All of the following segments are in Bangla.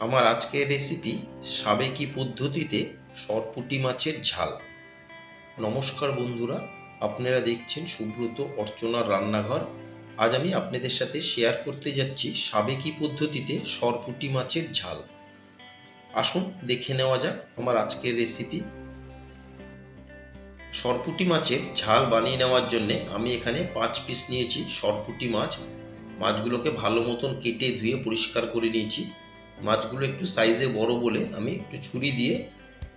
আমার আজকের রেসিপি সাবেকি পদ্ধতিতে সরপুঁটি মাছের ঝাল। নমস্কার বন্ধুরা, আপনারা দেখছেন সুব্রত অর্চনার রান্নাঘর। আজ আমি আপনাদের সাথে শেয়ার করতে যাচ্ছি সাবেকি পদ্ধতিতে সরপুঁটি মাছের ঝাল। আসুন, দেখে নেওয়া যাক আমার আজকের রেসিপি সরপুঁটি মাছের ঝাল বানিয়ে নেওয়ার জন্যে আমি এখানে পাঁচ পিস নিয়েছি সরপুঁটি মাছ। মাছগুলোকে ভালো মতন কেটে ধুয়ে পরিষ্কার করে নিয়েছি। মাছগুলো একটু সাইজে বড় বলে আমি একটু ছুরি দিয়ে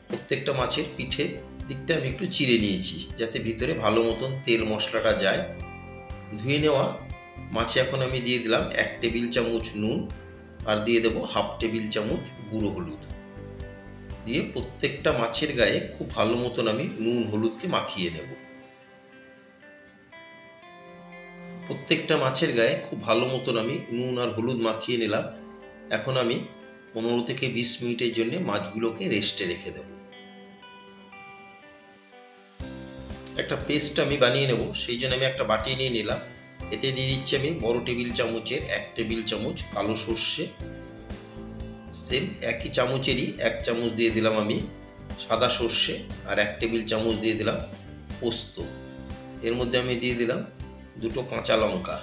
প্রত্যেকটা মাছের পিঠের দিকটা আমি একটু চিড়ে নিয়েছি, যাতে ভিতরে ভালো মতন তেল মশলাটা যায়। ধুয়ে নেওয়া মাছে এখন আমি দিয়ে দিলাম এক টেবিল চামচ নুন আর দিয়ে দেবো হাফ টেবিল চামচ গুঁড়ো হলুদ। দিয়ে প্রত্যেকটা মাছের গায়ে খুব ভালো মতন আমি নুন হলুদকে মাখিয়ে নেব। প্রত্যেকটা মাছের গায়ে খুব ভালো মতন আমি নুন আর হলুদ মাখিয়ে নিলাম। এখন আমি পনেরো থেকে বিশ মিনিটের জন্য মাছগুলোকে রেস্টে রেখে দেব। একটা পেস্ট আমি বানিয়ে নেব, সেই জন্য আমি একটা বাটি নিয়ে নিলাম। এতে দিয়ে দিচ্ছি আমি বড় টেবিল চামচের এক টেবিল চামচ কালো সর্ষে। সেম একই চামচেরই এক চামচ দিয়ে দিলাম আমি সাদা সর্ষে আর এক টেবিল চামচ দিয়ে দিলাম পোস্ত। এর মধ্যে আমি দিয়ে দিলাম দুটো কাঁচা লঙ্কা।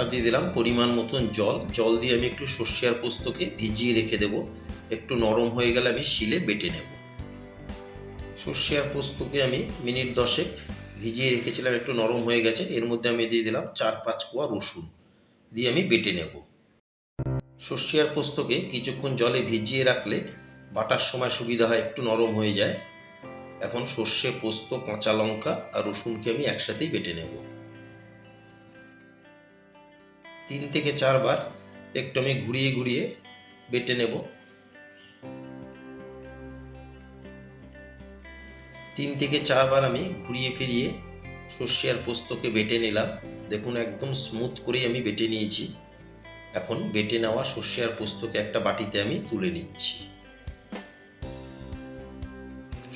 আর দিয়ে দিলাম, পরিমাণ মতন জল। জল দিয়ে আমি একটু সর্ষে আর পোস্তকে ভিজিয়ে রেখে দেব। একটু নরম হয়ে গেলে আমি শিলে বেটে নেব। সর্ষে আর পোস্তকে আমি মিনিট দশেক ভিজিয়ে রেখেছিলাম, একটু নরম হয়ে গেছে। এর মধ্যে আমি দিয়ে দিলাম চার পাঁচ কোয়া রসুন দিয়ে আমি বেটে নেব। সর্ষে আর পোস্তকে কিছুক্ষণ জলে ভিজিয়ে রাখলে বাটার সময় সুবিধা হয়, একটু নরম হয়ে যায়। এখন সর্ষে, পোস্ত, কাঁচা লঙ্কা আর রসুনকে আমি একসাথেই বেটে নেব। তিন থেকে চারবার একটু আমি ঘুরিয়ে ঘুরিয়ে বেটে নেব। তিন থেকে চারবার আমি ঘুরিয়ে ফিরিয়ে সর্ষে আর পোস্তকে বেটে নিলাম। দেখুন, একদম স্মুথ করেই আমি বেটে নিয়েছি। এখন বেটে নেওয়া সর্ষে আর পোস্তকে একটা বাটিতে আমি তুলে নিচ্ছি।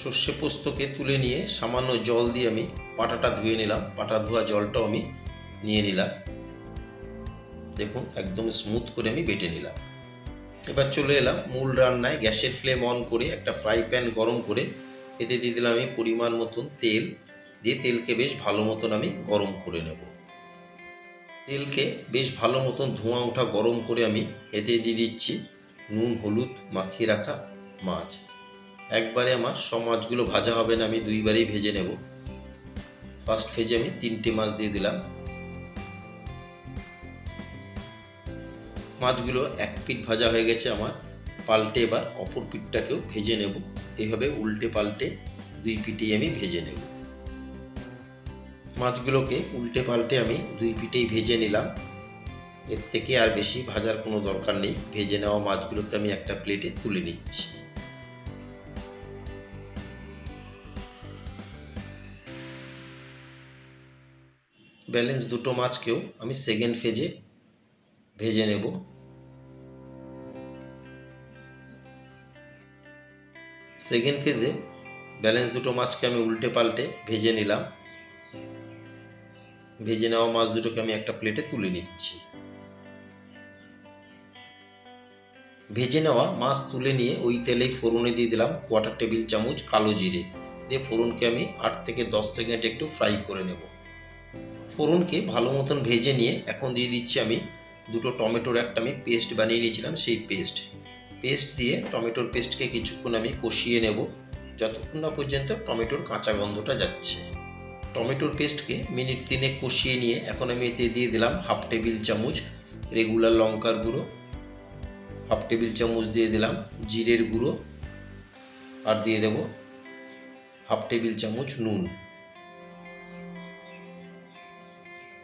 সর্ষে পোস্তকে তুলে নিয়ে সামান্য জল দিয়ে আমি পাটাটা ধুয়ে নিলাম। পাটা ধোয়া জলটাও আমি নিয়ে নিলাম। দেখুন, একদম স্মুথ করে আমি বেটে নিলাম। এবার চলে এলাম মূল রান্নায়। গ্যাসের ফ্লেম অন করে একটা ফ্রাই প্যান গরম করে এতে দিয়ে দিলাম আমি পরিমাণ মতন তেল। দিয়ে তেলকে বেশ ভালো মতন আমি গরম করে নেব। তেলকে বেশ ভালো মতন ধোঁয়া ওঠা গরম করে আমি এতে দিয়ে দিচ্ছি নুন, হলুদ মাখিয়ে রাখা মাছ। একবারে আমার সব মাছগুলো ভাজা হবে না, আমি দুইবারেই ভেজে নেব। ফার্স্ট ভেজে আমি তিনটে মাছ দিয়ে দিলাম। মাছগুলো এক পিঠ ভাজা হয়ে গেছে আমার। পাল্টে এবার অপর পিঠটাকেও ভেজে নেব। এইভাবে উল্টে পাল্টে দুই পিঠেই আমি ভেজে নেব। মাছগুলোকে উল্টে পাল্টে আমি দুই পিঠেই ভেজে নিলাম। এর থেকে আর বেশি ভাজার কোনো দরকার নেই। ভেজে নেওয়া মাছগুলোকে আমি একটা প্লেটে তুলে নিচ্ছি। ব্যালেন্স দুটো মাছকেও আমি সেকেন্ড ফেজে ভেজে নেব। সেকেন্ড ফেজে ব্যালেন্স দুটো মাছকে আমি উল্টে পাল্টে ভেজে নিলাম। ভেজে নেওয়া মাছ দুটোকে আমি একটা প্লেটে তুলে নিচ্ছি। ভেজে নেওয়া মাছ তুলে নিয়ে ওই তেলেই ফোড়নে দিয়ে দিলাম কোয়ার্টার টেবিল চামচ কালো জিরে। দিয়ে ফোড়নকে আমি আট থেকে দশ সেকেন্ড একটু ফ্রাই করে নেব। ফোড়নকে ভালো মতন ভেজে নিয়ে এখন দিয়ে দিচ্ছি আমি দুটো টমেটোর একটা আমি পেস্ট বানিয়ে নিয়েছিলাম, সেই পেস্ট পেস্ট দিয়ে টমেটোর পেস্টকে কিছুক্ষণ আমি কষিয়ে নেব, যতক্ষণ না পর্যন্ত টমেটোর কাঁচা গন্ধটা যাচ্ছে। টমেটোর পেস্টকে মিনিট তিনে কষিয়ে নিয়ে এখন আমি এতে দিয়ে দিলাম হাফ টেবিল চামচ রেগুলার লঙ্কার গুঁড়ো, হাফ টেবিল চামচ দিয়ে দিলাম জিরের গুঁড়ো, আর দিয়ে দেব হাফ টেবিল চামচ নুন।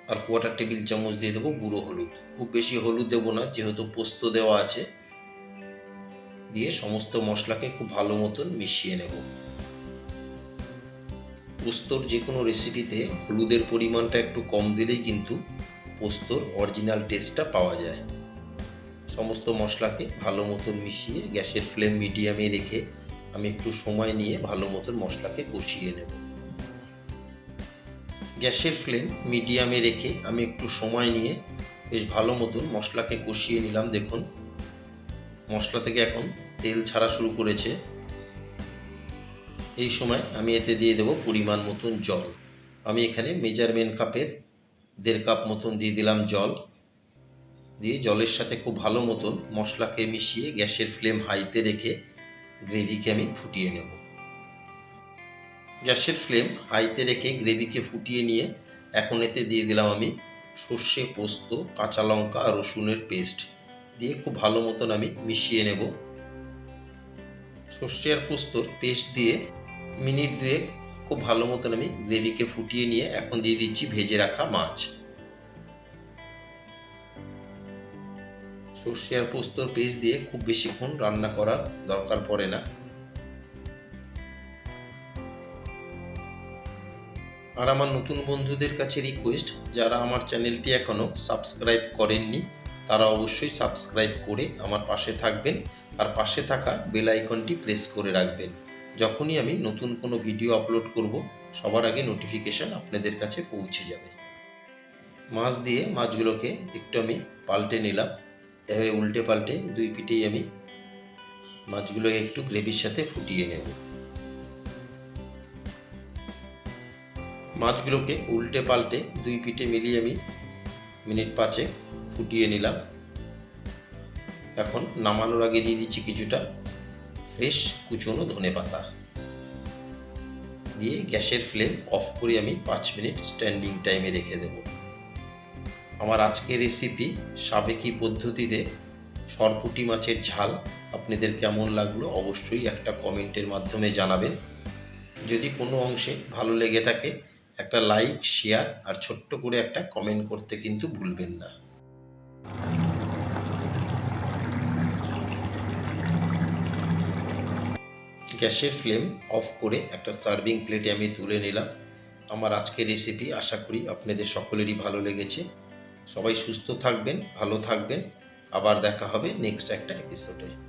আর কোয়ার্টার টেবিল চামচ দিয়ে দেবো গুঁড়ো হলুদ। খুব বেশি হলুদ দেবো না, যেহেতু পোস্ত দেওয়া আছে। দিয়ে সমস্ত মশলাকে খুব ভালো মতন মিশিয়ে নেব। পোস্তর যে কোনো রেসিপিতে হলুদের পরিমাণটা একটু কম দিলেই কিন্তু পোস্তর অরিজিনাল টেস্টটা পাওয়া যায়। সমস্ত মশলাকে ভালো মতন মিশিয়ে গ্যাসের ফ্লেম মিডিয়ামে রেখে আমি একটু সময় নিয়ে ভালো মতন মশলাকে কষিয়ে নেব। গ্যাসের ফ্লেম মিডিয়ামে রেখে আমি একটু সময় নিয়ে বেশ ভালো মতন মশলাকে কষিয়ে নিলাম, দেখুন। মশলা থেকে এখন তেল ছাড়া শুরু করেছে। এই সময় আমি এতে দিয়ে দেবো পরিমাণ মতন জল। আমি এখানে মেজারমেন্ট কাপের দেড় কাপ মতন দিয়ে দিলাম জল। দিয়ে জলের সাথে খুব ভালো মতন মশলাকে মিশিয়ে গ্যাসের ফ্লেম হাইতে রেখে গ্রেভিকে আমি ফুটিয়ে নেব। গ্যাসের ফ্লেম হাইতে রেখে গ্রেভিকে ফুটিয়ে নিয়ে এখন এতে দিয়ে দিলাম আমি সর্ষে, পোস্ত, কাঁচা লঙ্কা, রসুনের পেস্ট দিয়ে খুব ভালো মতন আমি মিশিয়ে নেব। সর্ষে আর পোস্তর পেস্ট দিয়ে মিনিট দুয়েক খুব ভালো মতন আমি গ্রেভিকে ফুটিয়ে নিয়ে এখন দিয়ে দিচ্ছি ভেজে রাখা মাছ। সর্ষে আর পোস্তর পেস্ট দিয়ে খুব বেশিক্ষণ রান্না করার দরকার পড়ে না। আর আমার নতুন বন্ধুদের কাছে রিকোয়েস্ট যারা আমার চ্যানেলটি এখনও সাবস্ক্রাইব করেননি, তারা অবশ্যই সাবস্ক্রাইব করে আমার পাশে থাকবেন আর পাশে থাকা বেল আইকনটি প্রেস করে রাখবেন। যখনই আমি নতুন কোনো ভিডিও আপলোড করব, সবার আগে নোটিফিকেশান আপনাদের কাছে পৌঁছে যাবে। মাছ দিয়ে মাছগুলোকে একটু আমি পাল্টে নিলাম। এভাবে উল্টে পাল্টে দুই পিঠেই আমি মাছগুলোকে একটু গ্রেভির সাথে ফুটিয়ে নেব। মাছগুলোকে উল্টে পাল্টে দুই পিঠে মিলিয়ে আমি মিনিট পাঁচে ফুটিয়ে নিলাম। এখন নামানোর আগে দিয়ে দিচ্ছি কিছুটা ফ্রেশ কুচনো ধনে পাতা। দিয়ে গ্যাসের ফ্লেম অফ করে আমি পাঁচ মিনিট স্ট্যান্ডিং টাইমে রেখে দেব। আমার আজকের রেসিপি সাবেকি পদ্ধতিতে সরপুটি মাছের ঝাল আপনাদের কেমন লাগল অবশ্যই একটা কমেন্টের মাধ্যমে জানাবেন। যদি কোনো অংশে ভালো লেগে থাকে একটা লাইক শেয়ার আর ছোট্ট করে একটা কমেন্ট করতে কিন্তু ভুলবেন না। গ্যাসের ফ্লেম অফ করে একটা সার্ভিং প্লেটে আমি তুলে নিলাম। আমার আজকের রেসিপি আশা করি আপনাদের সকলেরই ভালো লেগেছে। সবাই সুস্থ থাকবেন, ভালো থাকবেন। আবার দেখা হবে নেক্সট একটা এপিসোডে